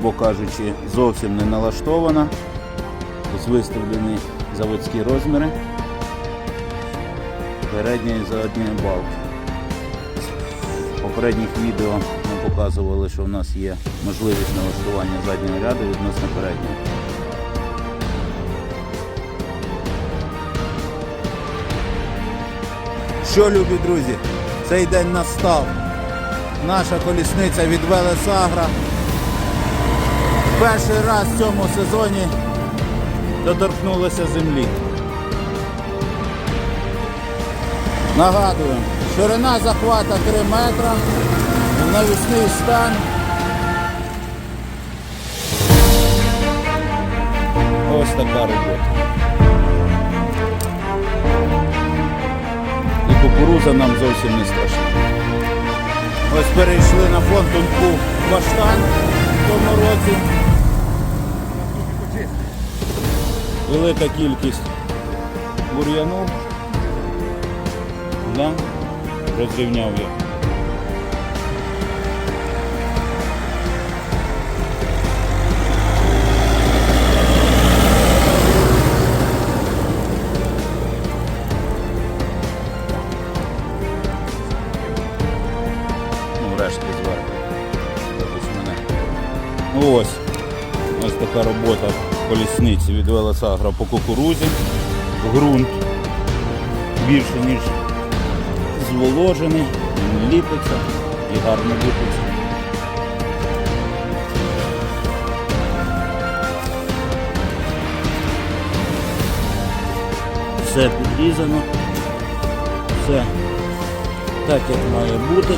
грубо кажучи, зовсім не налаштована. Ось виставлені заводські розміри. Передня і задня балки. В попередніх відео ми показували, що в нас є можливість налаштування заднього ряду відносно переднього. Що, любі друзі, цей день настав. Наша колісниця від Велесагра. Перший раз в цьому сезоні доторкнулася землі. Нагадую, ширина захвата 3 метра, навісний стан. Ось така робота. І кукуруза нам зовсім не страшна. Ось перейшли на фонтонку баштан в тому році. Велика кількість бур'яну. Да? Розрівняв я. Рештки зверху. Вибач мене. Ось. Ось така робота колісниці від Велосагра по кукурузі. Ґрунт більше, ніж зволожений, він ліпиться і гарно ліпиться. Все підрізано, все так, як має бути.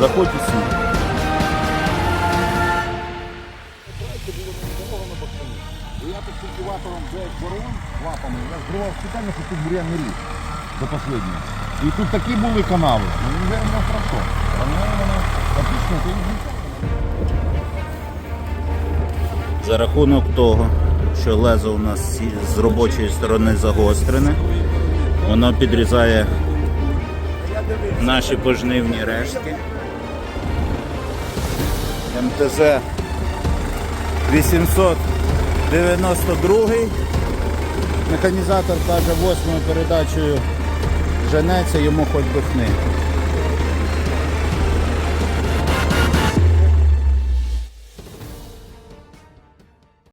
Заходь і сюди. Я тут культиватором блядь, боровим лапами, я зривав спеціально, щоб тут бур'ян не ріс до останнього. І тут такі були канави. Ну не хорошо. А воно воно отлично, і За рахунок того, що лезо у нас з робочої сторони загострене, воно підрізає наші пожнивні рештки. МТЗ 892. Механізатор каже, восьмою передачею женеться, йому хоч би хни.